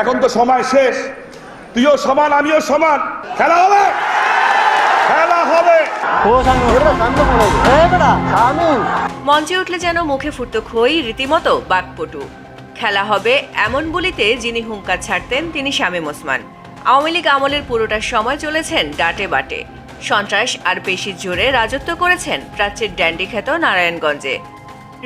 এখন তো সময় শেষ। তুইও সমান আমিও সমান। খেলা হবে? খেলা হবে। মঞ্চে উঠলে যেন মুখে ফুটত খই রীতিমতো বাকপটু। খেলা হবে এমন বলিতে যিনি হুঙ্কার ছাড়তেন তিনি শামীম ওসমান। আওয়ামী লীগ আমলের পুরোটা সময় চলেছেন ডাটে বাটে। সন্ত্রাস আর পেশির জোরে রাজত্ব করেছেন প্রাচ্যের ড্যান্ডি খ্যাত নারায়ণগঞ্জে।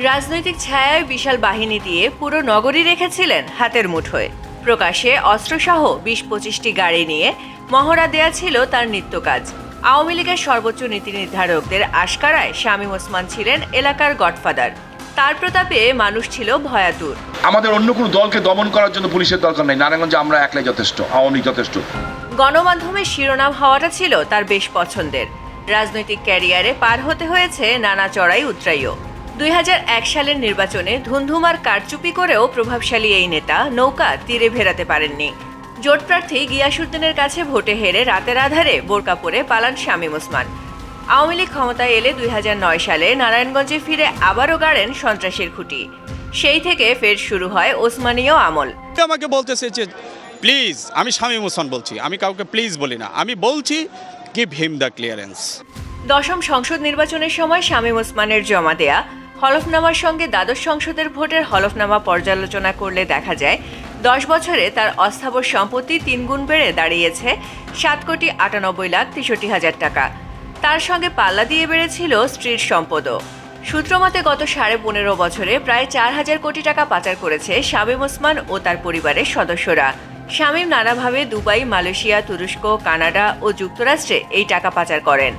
রাজনৈতিক ছায়ায় বিশাল বাহিনী দিয়ে পুরো নগরী রেখেছিলেন হাতের মুঠোয়। প্রকাশ্যে অস্ত্রসহ বিশ পঁচিশটি গাড়ি নিয়ে মহড়া দেয়া ছিল তার নিত্য কাজ আওয়ামী লীগের সর্বোচ্চ নীতি নির্ধারকদের আশকারায় শামীম ওসমান ছিলেন এলাকার গডফাদার। তার প্রতাপে মানুষ ছিল ভয়াতুর। আমাদের অন্য কোনো দলকে দমন করার জন্য পুলিশের দরকার নেই। নারায়ণগঞ্জে আমরা একলাই যথেষ্ট আওয়ামী লীগ যথেষ্ট। গণমাধ্যমের শিরোনাম হওয়াটা ছিল তার বেশ পছন্দের। রাজনৈতিক ক্যারিয়ারে পার হতে হয়েছে নানা চড়াই উতরাইও। দুই হাজার এক সালের নির্বাচনে ধুন্ধুমার কারচুপি করেও প্রভাবশালী এই নেতা নৌকা তীরে ভেরাতে পারেননি। জোট প্রার্থী গিয়াসুদ্দিনের কাছে ভোটে হেরে রাতের আধারে বোরকা পরে পালান শামীম ওসমান। আওয়ামী লীগ ক্ষমতায় এলে দুই হাজার নয় সালে নারায়ণগঞ্জে ফিরে আবারও গাড়েন সন্ত্রাসের খুঁটি। সেই থেকে ফের শুরু হয় ওসমানীয় আমল। আমাকে বলতেছে যে প্লিজ আমি শামীম মোসন বলছি আমি কাউকে প্লিজ বলি না আমি বলছি গিভ হিম দ্য ক্লিয়ারেন্স দশম সংসদ নির্বাচনের সময় শামীম ওসমানের জমা দেয়া হলফনামার সঙ্গে দ্বাদশ সংসদের ভোটের হলফনামা পর্যালোচনা করলে দেখা যায়, দশ বছরে তার অস্থাবর সম্পত্তি তিনগুণ বেড়ে দাঁড়িয়েছে সাত কোটি আটানব্বই লাখ তেষট্টি হাজার টাকা। তার সঙ্গে পাল্লা দিয়ে বেড়েছিল স্ত্রীর সম্পদও। সূত্রমতে গত সাড়ে পনেরো বছরে প্রায় চার হাজার কোটি টাকা পাচার করেছে শামীম ওসমান ও তার পরিবারের সদস্যরা। শামীম নানাভাবে দুবাই, মালয়েশিয়া, তুরস্ক, কানাডা ও যুক্তরাষ্ট্রে এই টাকা পাচার করেন।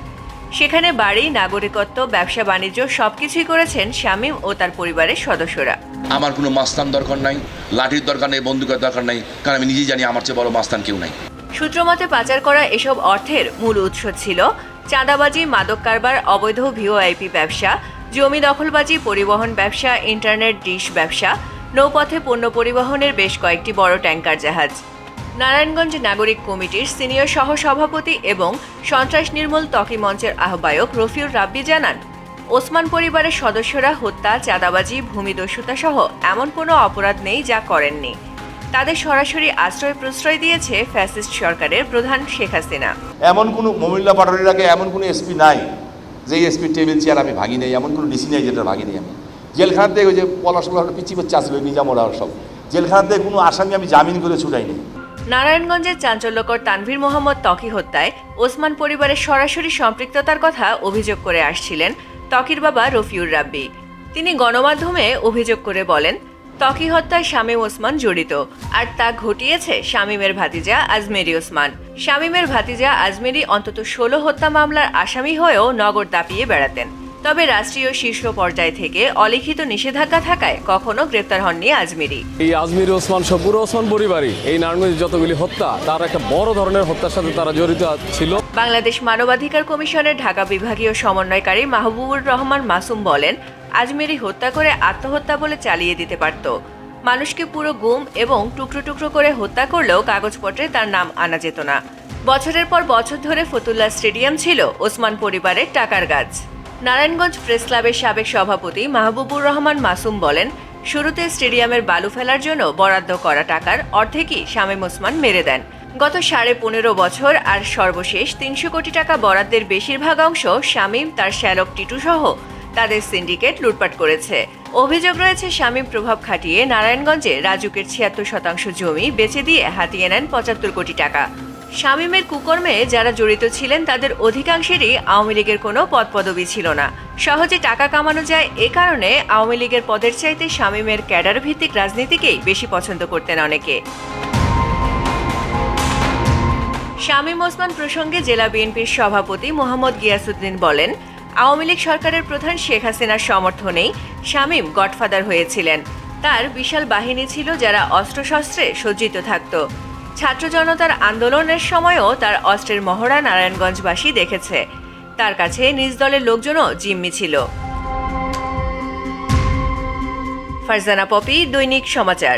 সেখানে বাড়ি নাগরিকত্ব ব্যবসা বাণিজ্য সবকিছুই করেছেন শামীম ও তার পরিবারের সদস্যরা। আমার কোনো মাস্তান দরকার নাই লাঠির দরকার নেই বন্দুকের দরকার নাই কারণ আমি নিজেই জানি আমার চেয়ে বড় মাস্তান কেউ নাই। সূত্রমতে পাচার করা এসব অর্থের মূল উৎস ছিল চাঁদাবাজি মাদক কারবার অবৈধ ভিওআইপি ব্যবসা জমি দখলবাজি পরিবহন ব্যবসা ইন্টারনেট ডিশ ব্যবসা নৌপথে পণ্য পরিবহনের বেশ কয়েকটি বড় ট্যাঙ্কার জাহাজ। নারায়ণগঞ্জ নাগরিক কমিটির সিনিয়র সহসভাপতি এবং সন্ত্রাস নির্মূল ত্বকী মঞ্চের আহ্বায়ক রফিউর রাব্বি জানান, ওসমান পরিবারের সদস্যরা হত্যা, চাঁদাবাজি ভূমিদস্যুতা সহ এমন কোনো অপরাধ নেই যা করেননি। তাদের সরাসরি আশ্রয় প্রশ্রয় দিয়েছে ফ্যাসিস্ট সরকারের প্রধান শেখ হাসিনা। এমন কোনো মমিল্লা পাটোয়ারির আগে এমন কোনো এসপি নাই যে এসপি টেবিল, চেয়ার আমি ভাগি নেই, এমন কোনো ডিসি নেই যেটা ভাগি নেই আমি। জেলখানাতে ওই যে পলাশ পিচি বাচ্চা আসলো নিজামরা সব। জেলখানাতে কোনো আসামি আমি জামিন করে ছুটাইনি নারায়ণগঞ্জের চাঞ্চল্যকর তানভীর মোহাম্মদ ত্বকি হত্যায় ওসমান পরিবারের সরাসরি সম্পৃক্ততার কথা অভিযোগ করে আসছিলেন ত্বকির বাবা রফিউর রাব্বি। তিনি গণমাধ্যমে অভিযোগ করে বলেন, ত্বকি হত্যায় শামীম ওসমান জড়িত, আর তা ঘটিয়েছে শামীমের ভাতিজা আজমেরি ওসমান। শামীমের ভাতিজা আজমেরি অন্তত ষোলো হত্যা মামলার আসামি হয়েও নগর দাপিয়ে বেড়াতেন। তবে রাষ্ট্রীয় শীর্ষ পর্যায় থেকে অলিখিত নিষেধাজ্ঞা থাকায় কখনো গ্রেপ্তার হননি আজমেরি। এই আজমির ওসমান সবুর ওসমান পরিবারই এই নারায়ণগঞ্জের যতগুলি হত্যা তার একটা বড় ধরনের হত্যার সাথে তারা জড়িত ছিল। বাংলাদেশ মানবাধিকার কমিশনের ঢাকা বিভাগীয় সমন্বয়কারী মাহবুবুর রহমান মাসুম বলেন আজমেরি হত্যা করে আত্মহত্যা বলে চালিয়ে দিতে পারত। মানুষকে পুরো গুম এবং টুকরো টুকরো করে হত্যা করলেও কাগজপত্রে তার নাম আনা যেত না। বছরের পর বছর ধরে ফতুল্লা স্টেডিয়াম ছিল ওসমান পরিবারের টাকার গাছ। নারায়ণগঞ্জ প্রেস ক্লাবের সাবেক সভাপতি মাহবুবুর রহমান মাসুম বলেন, শুরুতে স্টেডিয়ামের বালু ফেলার জন্য বরাদ্দ করা টাকার অর্ধেকই শামীম ওসমান মেরে দেন। গত সাড়ে পনেরো বছর আর সর্বশেষ তিনশো কোটি টাকা বরাদ্দের বেশিরভাগ অংশ শামীম, তার শ্যালক টিটু সহ তাদের সিন্ডিকেট লুটপাট করেছে। অভিযোগ রয়েছে, শামীম প্রভাব খাটিয়ে নারায়ণগঞ্জে রাজুকের ছিয়াত্তর শতাংশ জমি বেচে দিয়ে হাতিয়ে নেন পঁচাত্তর কোটি টাকা। শামীমের কুকর্মে যারা জড়িত ছিলেন, তাদের অধিকাংশেরই আওয়ামী লীগের কোনো পদপদবি ছিল না। সহজে টাকা কামানো যায় এ কারণে আওয়ামী লীগের পদের চাইতে শামীমের ক্যাডার ভিত্তিক রাজনীতিকেই বেশি পছন্দ করতেন অনেকে। শামীম ওসমান প্রসঙ্গে জেলা বিএনপির সভাপতি মোহাম্মদ গিয়াসুদ্দিন বলেন, আওয়ামী লীগ সরকারের প্রধান শেখ হাসিনার সমর্থনেই শামীম গডফাদার হয়েছিলেন। তার বিশাল বাহিনী ছিল যারা অস্ত্রশস্ত্রে সজ্জিত থাকত। ছাত্র জনতার আন্দোলনের সময়ও তার অস্ত্রের মহড়া নারায়ণগঞ্জবাসী দেখেছে। তার কাছে নিজ দলের লোকজনও জিম্মি ছিল। ফারজানা পপি, দৈনিক সমাচার।